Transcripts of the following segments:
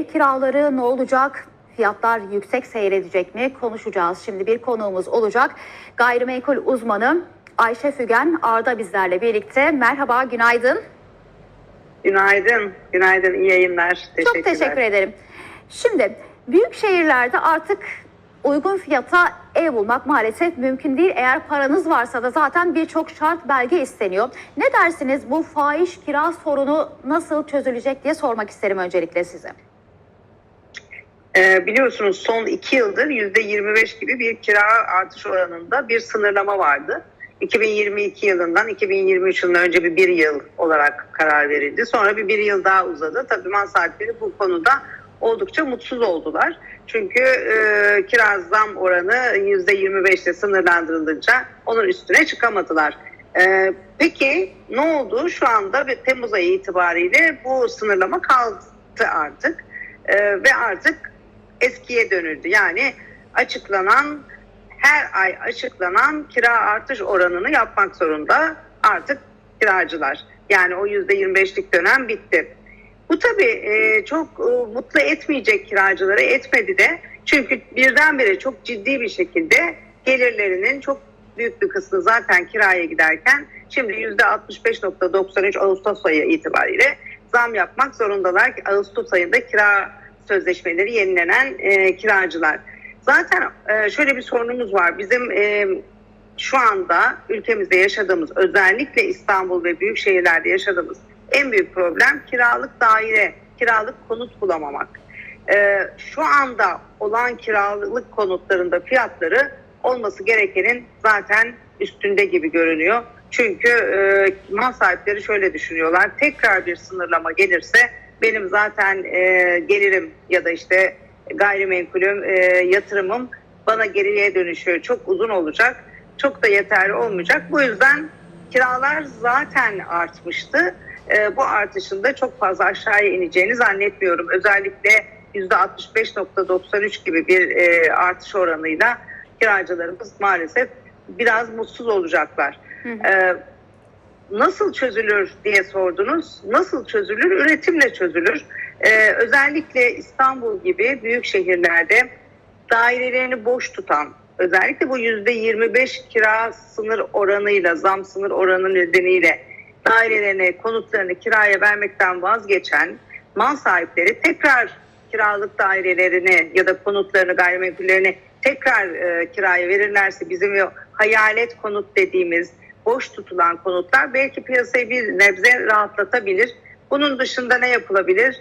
Ev kiraları ne olacak? Fiyatlar yüksek seyredecek mi? Konuşacağız. Şimdi bir konuğumuz olacak. Gayrimenkul uzmanı Ayşe Fügen Arda bizlerle birlikte. Merhaba, günaydın. Günaydın, günaydın, iyi yayınlar. Çok teşekkür ederim. Şimdi büyük şehirlerde artık uygun fiyata ev bulmak maalesef mümkün değil. Eğer paranız varsa da zaten birçok şart belge isteniyor. Ne dersiniz bu fahiş kira sorunu nasıl çözülecek diye sormak isterim öncelikle size. Ee, biliyorsunuz son iki yıldır yüzde 25 gibi bir kira artış oranında bir sınırlama vardı. 2022 yılından 2023 yılına önce bir bir yıl olarak karar verildi. Sonra bir bir yıl daha uzadı. Tabii mal sahipleri bu konuda oldukça mutsuz oldular. Çünkü e, kira zam oranı yüzde 25 ile sınırlandırılınca onun üstüne çıkamadılar. E, peki ne oldu? Şu anda ve Temmuz ayı itibariyle bu sınırlama kalktı artık. E, ve artık eskiye dönüldü. Yani açıklanan her ay açıklanan kira artış oranını yapmak zorunda artık kiracılar. Yani o yüzde 25'lik dönem bitti. Bu tabii e, çok e, mutlu etmeyecek kiracıları etmedi de çünkü birdenbire çok ciddi bir şekilde gelirlerinin çok büyük bir kısmı zaten kiraya giderken şimdi yüzde 65.93 Ağustos ayı itibariyle zam yapmak zorundalar. Ağustos ayında kira sözleşmeleri yenilenen e, kiracılar. Zaten e, şöyle bir sorunumuz var. Bizim e, şu anda ülkemizde yaşadığımız özellikle İstanbul ve büyük şehirlerde yaşadığımız en büyük problem kiralık daire, kiralık konut bulamamak. E, şu anda olan kiralık konutlarında fiyatları olması gerekenin zaten üstünde gibi görünüyor. Çünkü e, mal sahipleri şöyle düşünüyorlar. Tekrar bir sınırlama gelirse benim zaten e, gelirim ya da işte gayrimenkulüm, e, yatırımım bana geriye dönüşü çok uzun olacak. Çok da yeterli olmayacak. Bu yüzden kiralar zaten artmıştı. E, bu artışın da çok fazla aşağıya ineceğini zannetmiyorum. Özellikle %65.93 gibi bir e, artış oranıyla kiracılarımız maalesef biraz mutsuz olacaklar. Hı hı. E, nasıl çözülür diye sordunuz. Nasıl çözülür? Üretimle çözülür. Ee, özellikle İstanbul gibi büyük şehirlerde dairelerini boş tutan, özellikle bu yüzde 25 kira sınır oranıyla, zam sınır oranı nedeniyle dairelerini, konutlarını kiraya vermekten vazgeçen mal sahipleri tekrar kiralık dairelerini ya da konutlarını, gayrimenkullerini tekrar e, kiraya verirlerse bizim hayalet konut dediğimiz boş tutulan konutlar belki piyasayı bir nebze rahatlatabilir. Bunun dışında ne yapılabilir?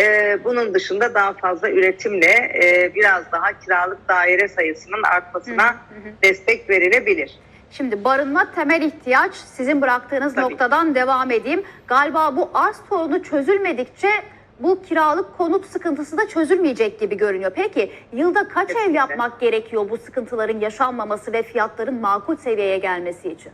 Ee, bunun dışında daha fazla üretimle e, biraz daha kiralık daire sayısının artmasına Hı hı destek verilebilir. Şimdi barınma temel ihtiyaç sizin bıraktığınız Tabii. noktadan devam edeyim. Galiba bu arz sorunu çözülmedikçe bu kiralık konut sıkıntısı da çözülmeyecek gibi görünüyor. Peki yılda kaç ev Kesinlikle. yapmak gerekiyor bu sıkıntıların yaşanmaması ve fiyatların makul seviyeye gelmesi için?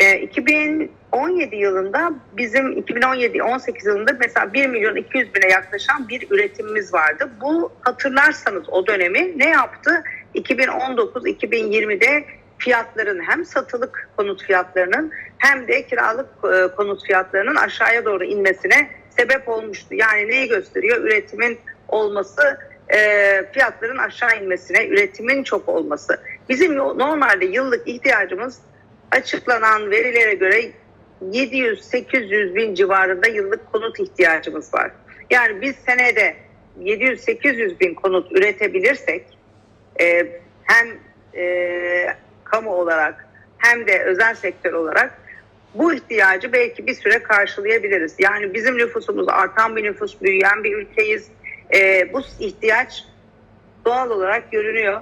Ee, 2017 yılında bizim 2017-18 yılında mesela 1 milyon 200 bine yaklaşan bir üretimimiz vardı. Bu hatırlarsanız o dönemi ne yaptı? 2019-2020'de fiyatların hem satılık konut fiyatlarının hem de kiralık e, konut fiyatlarının aşağıya doğru inmesine sebep olmuştu. Yani neyi gösteriyor? Üretimin olması, e, fiyatların aşağı inmesine, üretimin çok olması. Bizim normalde yıllık ihtiyacımız açıklanan verilere göre 700-800 bin civarında yıllık konut ihtiyacımız var. Yani biz senede 700-800 bin konut üretebilirsek e, hem e, kamu olarak hem de özel sektör olarak bu ihtiyacı belki bir süre karşılayabiliriz. Yani bizim nüfusumuz artan bir nüfus, büyüyen bir ülkeyiz. E, bu ihtiyaç doğal olarak görünüyor.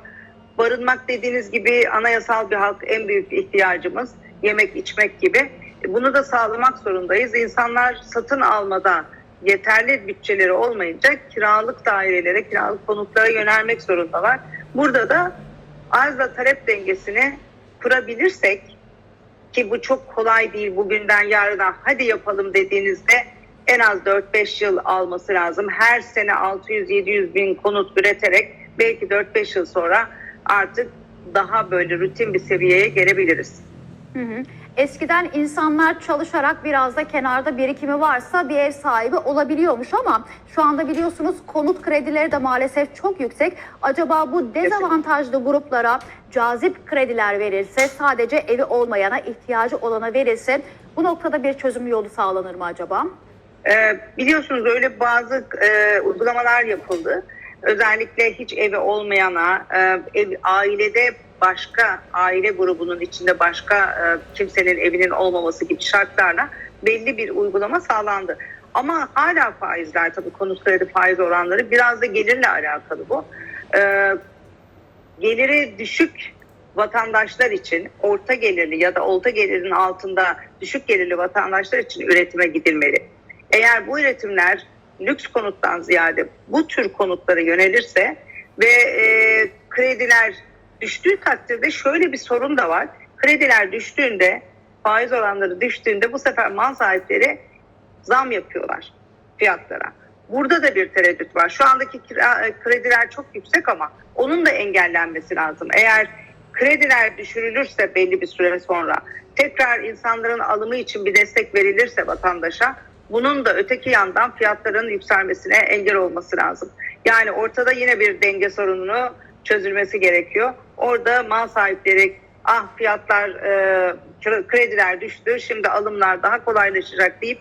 Barınmak dediğiniz gibi anayasal bir hak en büyük ihtiyacımız. Yemek, içmek gibi. E, Bunu da sağlamak zorundayız. İnsanlar satın almada yeterli bütçeleri olmayınca kiralık dairelere, kiralık konutlara yönelmek zorundalar. Burada da arzla talep dengesini kurabilirsek ki bu çok kolay değil bugünden yarına hadi yapalım dediğinizde en az 4-5 yıl alması lazım. Her sene 600-700 bin konut üreterek belki 4-5 yıl sonra artık daha böyle rutin bir seviyeye gelebiliriz. Hı hı. eskiden insanlar çalışarak biraz da kenarda birikimi varsa bir ev sahibi olabiliyormuş ama şu anda biliyorsunuz konut kredileri de maalesef çok yüksek. Acaba bu dezavantajlı gruplara cazip krediler verilse sadece evi olmayana ihtiyacı olana verilse bu noktada bir çözüm yolu sağlanır mı acaba? Ee, biliyorsunuz öyle bazı e, uygulamalar yapıldı. Özellikle hiç evi olmayana, e, ev, ailede başka aile grubunun içinde başka e, kimsenin evinin olmaması gibi şartlarla belli bir uygulama sağlandı. Ama hala faizler tabii konut faiz oranları biraz da gelirle alakalı bu. Ee, geliri düşük vatandaşlar için orta gelirli ya da orta gelirin altında düşük gelirli vatandaşlar için üretime gidilmeli. Eğer bu üretimler lüks konuttan ziyade bu tür konutlara yönelirse ve e, krediler düştüğü takdirde şöyle bir sorun da var. Krediler düştüğünde faiz oranları düştüğünde bu sefer mal sahipleri zam yapıyorlar fiyatlara. Burada da bir tereddüt var. Şu andaki kira, e, krediler çok yüksek ama onun da engellenmesi lazım. Eğer krediler düşürülürse belli bir süre sonra tekrar insanların alımı için bir destek verilirse vatandaşa bunun da öteki yandan fiyatların yükselmesine engel olması lazım. Yani ortada yine bir denge sorununu çözülmesi gerekiyor. Orada mal sahipleri ah fiyatlar e, krediler düştü şimdi alımlar daha kolaylaşacak deyip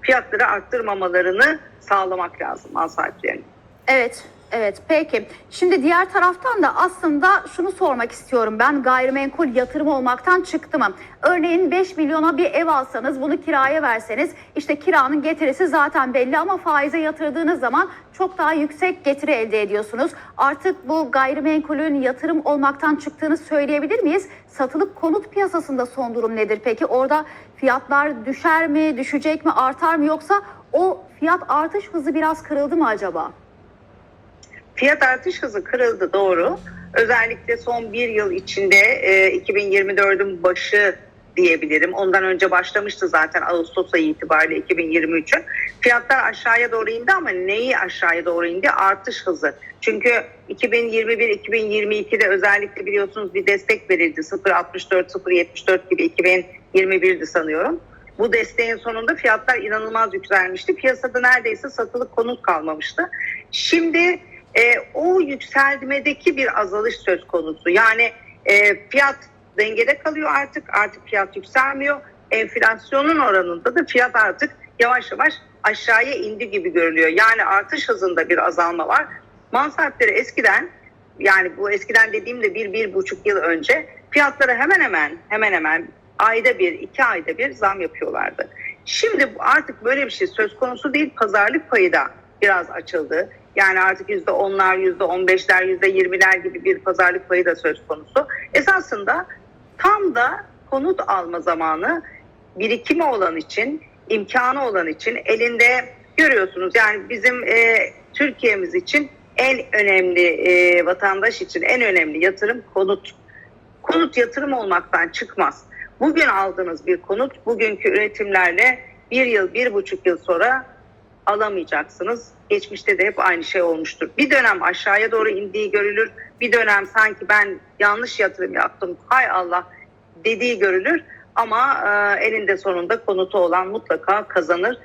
fiyatları arttırmamalarını sağlamak lazım mal sahiplerinin. Evet, evet. Peki. Şimdi diğer taraftan da aslında şunu sormak istiyorum ben. Gayrimenkul yatırım olmaktan çıktı mı? Örneğin 5 milyona bir ev alsanız, bunu kiraya verseniz, işte kiranın getirisi zaten belli ama faize yatırdığınız zaman çok daha yüksek getiri elde ediyorsunuz. Artık bu gayrimenkulün yatırım olmaktan çıktığını söyleyebilir miyiz? Satılık konut piyasasında son durum nedir peki? Orada fiyatlar düşer mi, düşecek mi, artar mı yoksa o fiyat artış hızı biraz kırıldı mı acaba? Fiyat artış hızı kırıldı doğru. Özellikle son bir yıl içinde e, 2024'ün başı diyebilirim. Ondan önce başlamıştı zaten Ağustos ayı itibariyle 2023'ün. Fiyatlar aşağıya doğru indi ama neyi aşağıya doğru indi? Artış hızı. Çünkü 2021-2022'de özellikle biliyorsunuz bir destek verildi. 0.64-0.74 gibi 2021'di sanıyorum. Bu desteğin sonunda fiyatlar inanılmaz yükselmişti. Piyasada neredeyse satılık konut kalmamıştı. Şimdi e, o yükselmedeki bir azalış söz konusu. Yani e, fiyat dengede kalıyor artık. Artık fiyat yükselmiyor. Enflasyonun oranında da fiyat artık yavaş yavaş aşağıya indi gibi görülüyor. Yani artış hızında bir azalma var. Mal sahipleri eskiden yani bu eskiden dediğimde bir, bir buçuk yıl önce fiyatlara hemen hemen hemen hemen ayda bir, iki ayda bir zam yapıyorlardı. Şimdi artık böyle bir şey söz konusu değil. Pazarlık payı da biraz açıldı. Yani artık yüzde onlar, yüzde on beşler, yüzde yirmiler gibi bir pazarlık payı da söz konusu. Esasında tam da konut alma zamanı birikimi olan için, imkanı olan için elinde görüyorsunuz. Yani bizim e, Türkiye'miz için en önemli e, vatandaş için en önemli yatırım konut. Konut yatırım olmaktan çıkmaz. Bugün aldığınız bir konut bugünkü üretimlerle bir yıl, bir buçuk yıl sonra alamayacaksınız. Geçmişte de hep aynı şey olmuştur. Bir dönem aşağıya doğru indiği görülür. Bir dönem sanki ben yanlış yatırım yaptım. Hay Allah dediği görülür. Ama e, elinde sonunda konutu olan mutlaka kazanır.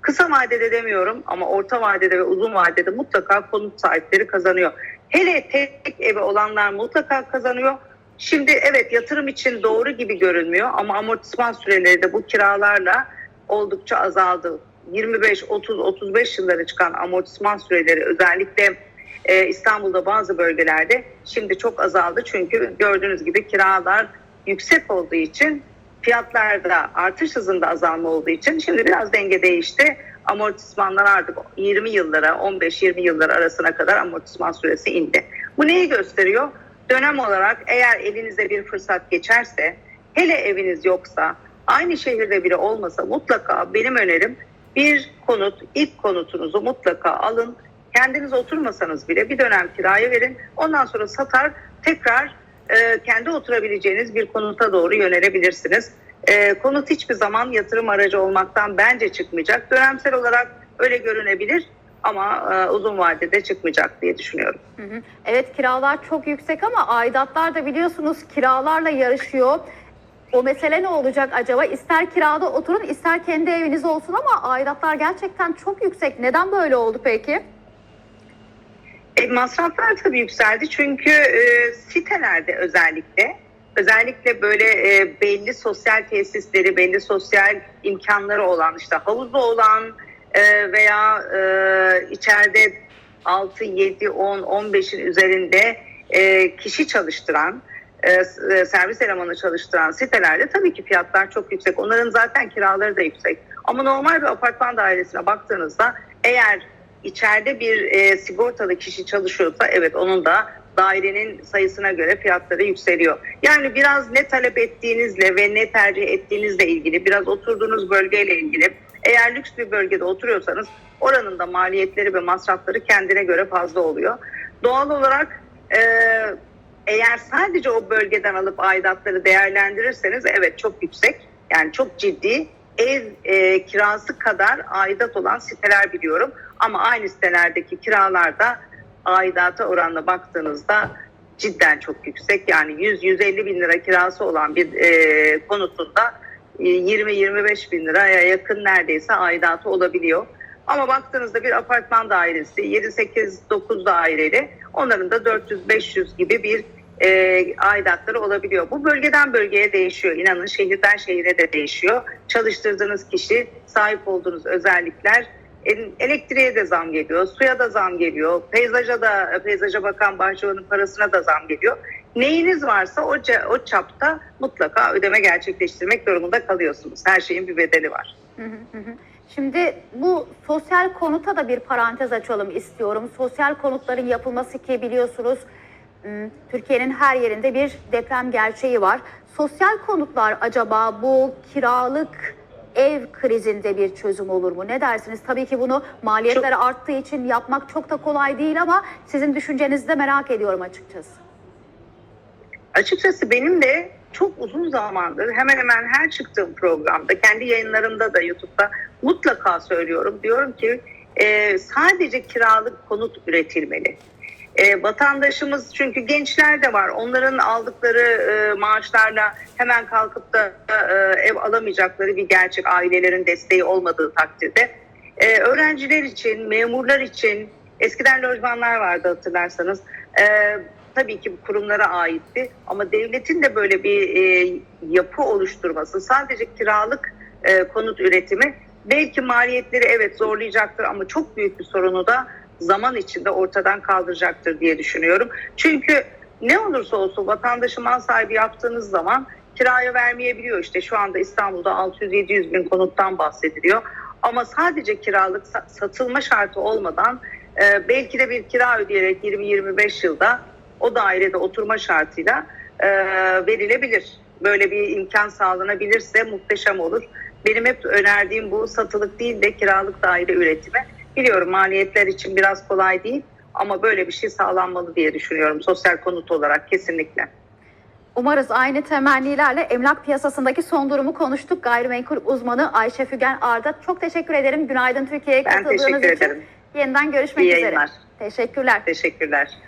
Kısa vadede demiyorum ama orta vadede ve uzun vadede mutlaka konut sahipleri kazanıyor. Hele tek evi olanlar mutlaka kazanıyor. Şimdi evet yatırım için doğru gibi görünmüyor ama amortisman süreleri de bu kiralarla oldukça azaldı. 25, 30, 35 yıllara çıkan amortisman süreleri özellikle e, İstanbul'da bazı bölgelerde şimdi çok azaldı. Çünkü gördüğünüz gibi kiralar yüksek olduğu için fiyatlarda artış hızında azalma olduğu için şimdi biraz denge değişti. Amortismanlar artık 20 yıllara 15-20 yıllar arasına kadar amortisman süresi indi. Bu neyi gösteriyor? Dönem olarak eğer elinize bir fırsat geçerse hele eviniz yoksa aynı şehirde bile olmasa mutlaka benim önerim bir konut ilk konutunuzu mutlaka alın. Kendiniz oturmasanız bile bir dönem kiraya verin. Ondan sonra satar tekrar e, kendi oturabileceğiniz bir konuta doğru yönelebilirsiniz. E, konut hiçbir zaman yatırım aracı olmaktan bence çıkmayacak. Dönemsel olarak öyle görünebilir ama e, uzun vadede çıkmayacak diye düşünüyorum. Hı hı. Evet kiralar çok yüksek ama aidatlar da biliyorsunuz kiralarla yarışıyor. O mesele ne olacak acaba? İster kirada oturun ister kendi eviniz olsun ama aidatlar gerçekten çok yüksek. Neden böyle oldu peki? E, masraflar tabii yükseldi çünkü e, sitelerde özellikle özellikle böyle e, belli sosyal tesisleri, belli sosyal imkanları olan işte havuzu olan e, veya e, içeride 6, 7, 10, 15'in üzerinde e, kişi çalıştıran servis elemanı çalıştıran sitelerde tabii ki fiyatlar çok yüksek. Onların zaten kiraları da yüksek. Ama normal bir apartman dairesine baktığınızda eğer içeride bir e, sigortalı kişi çalışıyorsa evet onun da dairenin sayısına göre fiyatları yükseliyor. Yani biraz ne talep ettiğinizle ve ne tercih ettiğinizle ilgili, biraz oturduğunuz bölgeyle ilgili. Eğer lüks bir bölgede oturuyorsanız oranın da maliyetleri ve masrafları kendine göre fazla oluyor. Doğal olarak e, eğer sadece o bölgeden alıp aidatları değerlendirirseniz evet çok yüksek. Yani çok ciddi ev e, kirası kadar aidat olan siteler biliyorum. Ama aynı sitelerdeki kiralarda aidata oranla baktığınızda cidden çok yüksek. Yani 100-150 bin lira kirası olan bir e, konutunda e, 20-25 bin liraya yakın neredeyse aidatı olabiliyor. Ama baktığınızda bir apartman dairesi 7-8-9 daireli onların da 400-500 gibi bir e, aidatları olabiliyor. Bu bölgeden bölgeye değişiyor. İnanın şehirden şehire de değişiyor. Çalıştırdığınız kişi, sahip olduğunuz özellikler, el- elektriğe de zam geliyor, suya da zam geliyor, peyzaja da peyzaja bakan bahçıvanın parasına da zam geliyor. Neyiniz varsa o, o çapta mutlaka ödeme gerçekleştirmek durumunda kalıyorsunuz. Her şeyin bir bedeli var. Şimdi bu sosyal konuta da bir parantez açalım istiyorum. Sosyal konutların yapılması ki biliyorsunuz m, Türkiye'nin her yerinde bir deprem gerçeği var. Sosyal konutlar acaba bu kiralık ev krizinde bir çözüm olur mu? Ne dersiniz? Tabii ki bunu maliyetler arttığı için yapmak çok da kolay değil ama sizin düşüncenizi de merak ediyorum açıkçası. Açıkçası benim de çok uzun zamandır hemen hemen her çıktığım programda, kendi yayınlarımda da YouTube'da mutlaka söylüyorum. Diyorum ki e, sadece kiralık konut üretilmeli. E, vatandaşımız çünkü gençler de var. Onların aldıkları e, maaşlarla hemen kalkıp da e, ev alamayacakları bir gerçek ailelerin desteği olmadığı takdirde. E, öğrenciler için, memurlar için eskiden lojmanlar vardı hatırlarsanız. E, tabii ki bu kurumlara aitti ama devletin de böyle bir e, yapı oluşturması sadece kiralık e, konut üretimi belki maliyetleri evet zorlayacaktır ama çok büyük bir sorunu da zaman içinde ortadan kaldıracaktır diye düşünüyorum. Çünkü ne olursa olsun vatandaşı mal sahibi yaptığınız zaman kiraya vermeyebiliyor. İşte şu anda İstanbul'da 600-700 bin konuttan bahsediliyor. Ama sadece kiralık sa- satılma şartı olmadan e, belki de bir kira ödeyerek 20-25 yılda o dairede oturma şartıyla e, verilebilir. Böyle bir imkan sağlanabilirse muhteşem olur. Benim hep önerdiğim bu satılık değil de kiralık daire üretimi. Biliyorum maliyetler için biraz kolay değil ama böyle bir şey sağlanmalı diye düşünüyorum sosyal konut olarak kesinlikle. Umarız aynı temennilerle emlak piyasasındaki son durumu konuştuk. Gayrimenkul uzmanı Ayşe Fügen Arda. Çok teşekkür ederim. Günaydın Türkiye'ye Ben katıldığınız teşekkür için. ederim. Yeniden görüşmek İyi üzere. yayınlar. Teşekkürler. Teşekkürler.